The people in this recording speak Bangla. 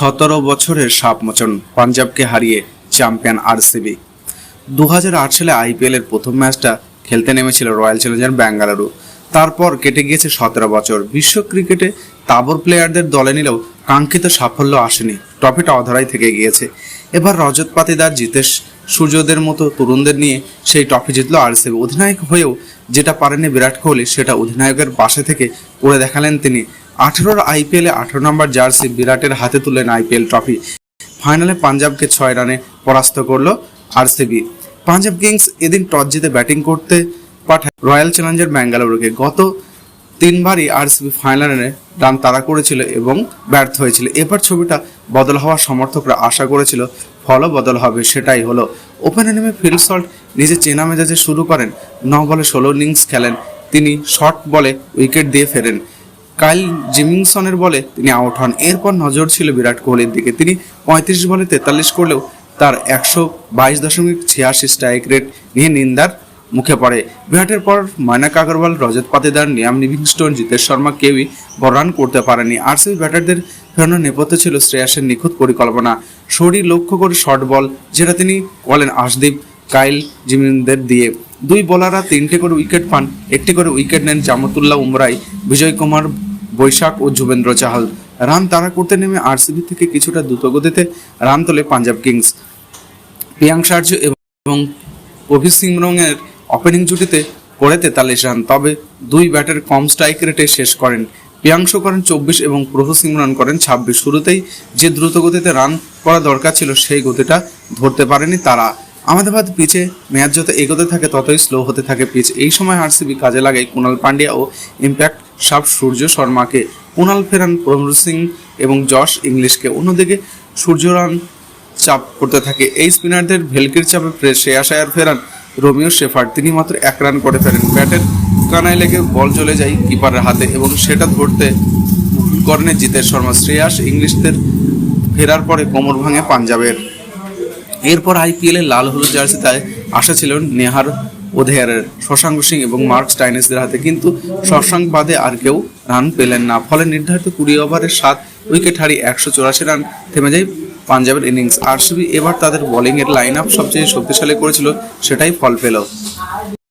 সতেরো বছরের সাপমোচন পাঞ্জাবকে হারিয়ে চ্যাম্পিয়ন আরসিবি। দু হাজার আট সালে আইপিএল এর প্রথম ম্যাচটা খেলতে নেমেছিল রয়্যাল চ্যালেঞ্জার ব্যাঙ্গালুরু। তারপর কেটে গিয়েছে সতেরো বছর। বিশ্ব ক্রিকেটে তাবর প্লেয়ারদের দলে নিলেও কাঙ্ক্ষিত সাফল্য আসেনি। ট্রফিটা অধরাই থেকে গিয়েছে। এবার রজত পাতিদার জিতেশ সূর্যদের মতো তরুণদের নিয়ে সেই ট্রফি জিতলো আরসিবি। অধিনায়ক হয়েও যেটা পারেনি বিরাট কোহলি, সেটা অধিনায়কের পাশে থেকে করে দেখালেন তিনি আঠেরোর আইপিএলে আঠেরো নম্বর জার্সি বিরাটের হাতে তুলেন আইপিএল ট্রফি। ফাইনালে পাঞ্জাবকে ছয় রানে পরাস্ত করল আরসিবি। পাঞ্জাব কিংস এদিন টস জিতে ব্যাটিং করতে পাঠায় রয়্যাল চ্যালেঞ্জার ব্যাঙ্গালুরুকে। গত তিনবারই আরসিবি ফাইনালে রান তাড়া করেছিল এবং ব্যর্থ হয়েছিল। এবার ছবিটা বদল হওয়ার সমর্থকরা আশা করেছিল, ফলও বদল হবে সেটাই হলো। ওপেনে নেমে ফিল সল্ট নিজে চেনা মেজাজে শুরু করেন ন বলে ষোলো ইনিংস খেলেন। তিনি শর্ট বলে উইকেট দিয়ে ফেরেন। কাইল জিমিংসনের বলে তিনি আউট হন। এরপর নজর ছিল বিরাট কোহলির দিকে। তিনি পঁয়ত্রিশ বলে তেতাল্লিশ করলেও তার একশো বাইশ দশমিক ছিয়াশি স্ট্রাইক রেট নিয়ে নিন্দার মুখে পড়ে। বিরাটের পর ময়নাক আগরওয়াল, রজত পাতিদার, নিয়াম লিভিংস্টোন জিতেশ শর্মা কেউই বড় রান করতে পারেনি আরসিবি ব্যাটারদের ফেরানোর নেপথ্যে ছিল শ্রেয়াসের নিখুঁত পরিকল্পনা। শরীর লক্ষ্য করে শর্ট বল যেটা তিনি বলেন আশদীপ কাইল জিমিনদের দিয়ে। দুই বোলাররা তিনটে করে উইকেট পান। একটি করে উইকেট নেন জামতুল্লাহ উমরাই। বিজয় কুমার বৈশাখ ও যুবেন্দ্র চাহাল। রান তাড়া করতে নেমে আরসিবি থেকে কিছুটা দ্রুতগতিতে রান তোলে পাঞ্জাব কিংস। প্রিয়াংশার্য এবং অভি সিংরংয়ের ওপেনিং জুটিতে করে তেতাল্লিশ রান। তবে দুই ব্যাটের কম স্ট্রাইক রেটে শেষ করেন। প্রিয়াংশু করেন চব্বিশ এবং প্রভু সিমরন করেন ছাব্বিশ। শুরুতেই যে দ্রুত গতিতে রান করা দরকার ছিল সেই গতিটা ধরতে পারেনি তারা। আহমেদাবাদ পিচে ম্যাচ যত এগোতে থাকে ততই স্লো হতে থাকে পিচ এই সময় আরসিবি কাজে লাগায় কুণাল পান্ডিয়া ও ইম্প্যাক্ট সাব সূর্য শর্মাকে কুণাল ফেরান প্রভু সিং এবং যশ ইংলিশকে। অন্যদিকে সূর্য রান চাপ করতে থাকে। এই স্পিনারদের ভেলকির চাপে ফ্রেশ শ্রেয়াস আয়ার ফেরান রোমিও শেফার্ড। তিনি মাত্র এক রান করে ফেরেন। ব্যাটের কানায় লেগে বল চলে যায় কিপারের হাতে এবং সেটা ধরতে করেন জিতেশ শর্মা। শ্রেয়াস ইংলিশদের ফেরার পরে কোমর ভাঙে পাঞ্জাবের। এরপর আইপিএলে লাল হলুদ জার্সিতে আসা ছিল নেহার ওধেয়ারের শশাঙ্ক সিং এবং মার্ক স্টাইনেসদের হাতে কিন্তু শশাঙ্ক বাদে আর কেউ রান পেলেন না। ফলে নির্ধারিত কুড়ি ওভারের সাত উইকেট হারিয়ে একশো চুরাশি রান থেমে যায় পাঞ্জাবের ইনিংস। আরসিবি এবার তাদের বোলিংয়ের লাইন আপ সবচেয়ে শক্তিশালী করেছিল, সেটাই ফল পেল।